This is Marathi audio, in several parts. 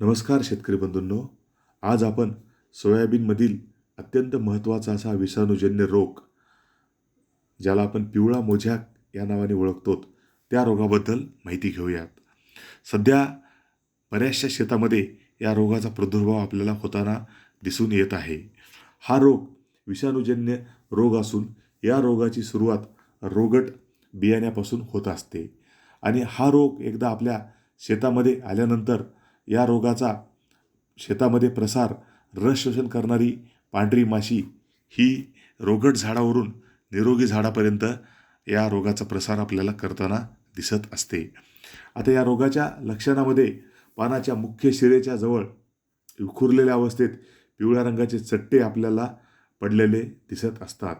नमस्कार शेतकरी बंधूंनो. आज आपण सोयाबीनमधील अत्यंत महत्त्वाचा असा विषाणूजन्य रोग ज्याला आपण पिवळा मोझ्याक या नावाने ओळखतो त्या रोगाबद्दल माहिती घेऊयात. सध्या बऱ्याचशा शेतामध्ये या रोगाचा प्रादुर्भाव आपल्याला होताना दिसून येत आहे. हा रोग विषाणूजन्य रोग असून या रोगाची सुरुवात रोगट बियाण्यापासून होत असते. आणि हा रोग एकदा आपल्या शेतामध्ये आल्यानंतर या रोगाचा शेतामध्ये प्रसार रस शोषण करणारी पांढरी माशी ही रोगट झाडावरून निरोगी झाडापर्यंत या रोगाचा प्रसार आपल्याला करताना दिसत असते. आता या रोगाच्या लक्षणामध्ये पानाच्या मुख्य शिरेच्या जवळ विखुरलेल्या अवस्थेत पिवळ्या रंगाचे चट्टे आपल्याला पडलेले दिसत असतात.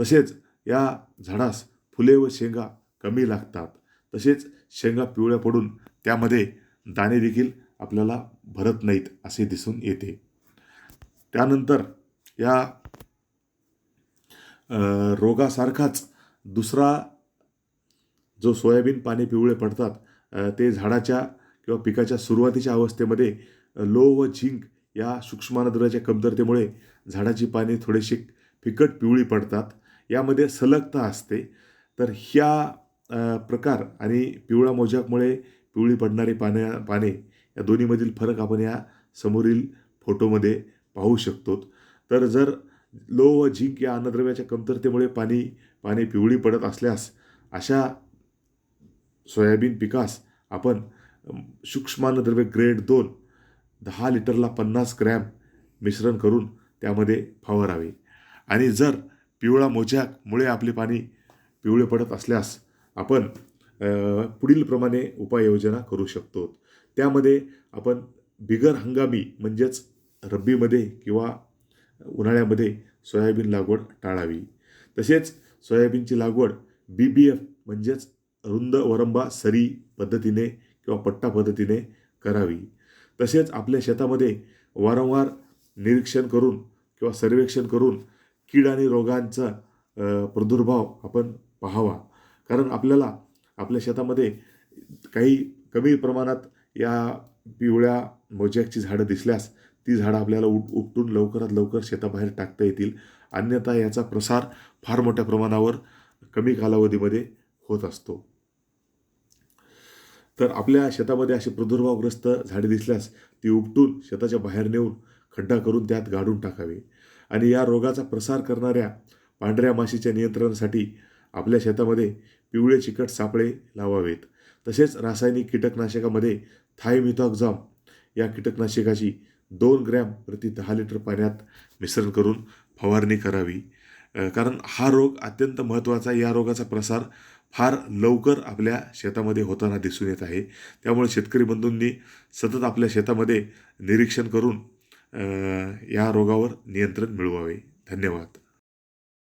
तसेच या झाडास फुले व शेंगा कमी लागतात. तसेच शेंगा पिवळ्या पडून त्यामध्ये दाणे देखील आपल्याला भरत नाहीत असे दिसून येते. त्यानंतर या रोगासारखाच दुसरा जो सोयाबीन पाने पिवळे पडतात ते झाडाच्या किंवा पिकाच्या सुरुवातीच्या अवस्थेमध्ये लो व झिंक या सूक्ष्मानद्राच्या कमतरतेमुळे झाडाची पाने थोडीशी फिकट पिवळी पडतात. यामध्ये सलगता असते. तर ह्या प्रकार आणि पिवळा मोजाकमुळे पिवळी पडणारी पाने पाने या दोन्हीमधील फरक आपण या समोरील फोटोमध्ये पाहू शकतो. तर जर लो व झिंक या अन्नद्रव्याच्या कमतरतेमुळे पाणी पाने पिवळी पडत असल्यास अशा सोयाबीन पिकास आपण अम, सूक्ष्मान्नद्रव्य ग्रेड दोन दहा लिटरला पन्नास ग्रॅम मिश्रण करून त्यामध्ये फवारावे. आणि जर पिवळा मोज्यामुळे आपले पाणी पिवळे पडत असल्यास आपण पुढीलप्रमाणे उपाययोजना करू शकतो. त्यामध्ये आपण बिगर हंगामी म्हणजेच रब्बीमध्ये किंवा उन्हाळ्यामध्ये सोयाबीन लागवड टाळावी. तसेच सोयाबीनची लागवड बी बी एफ म्हणजेच रुंद वरंबा सरी पद्धतीने किंवा पट्टा पद्धतीने करावी. तसेच आपल्या शेतामध्ये वारंवार निरीक्षण करून किंवा सर्वेक्षण करून कीड आणि रोगांचा प्रादुर्भाव आपण पाहावा. कारण आपल्याला आपल्या शेतामध्ये काही कमी प्रमाणात या पिवळ्या मोजॅकची झाडं दिसल्यास ती झाडं आपल्याला उप उपटून लवकरात लवकर शेताबाहेर टाकता येतील. अन्यथा याचा प्रसार फार मोठ्या प्रमाणावर कमी कालावधीमध्ये होत असतो. तर आपल्या शेतामध्ये अशी प्रादुर्भावग्रस्त झाडे दिसल्यास ती उपटून शेताच्या बाहेर नेऊन खड्डा करून त्यात गाडून टाकावे. आणि या रोगाचा प्रसार करणाऱ्या पांढऱ्या माशीच्या नियंत्रणासाठी आपल्या शेतामध्ये पिवळे चिकट सापळे लावावेत. तसेच रासायनिक कीटकनाशकामध्ये थायमिथॉक्झाम या कीटकनाशकाची दोन ग्रॅम प्रति दहा लिटर पाण्यात मिश्रण करून फवारणी करावी. कारण हा रोग अत्यंत महत्त्वाचा या रोगाचा प्रसार फार लवकर आपल्या शेतामध्ये होताना दिसून येत आहे. त्यामुळे शेतकरी बंधूंनी सतत आपल्या शेतामध्ये निरीक्षण करून या रोगावर नियंत्रण मिळवावे. धन्यवाद.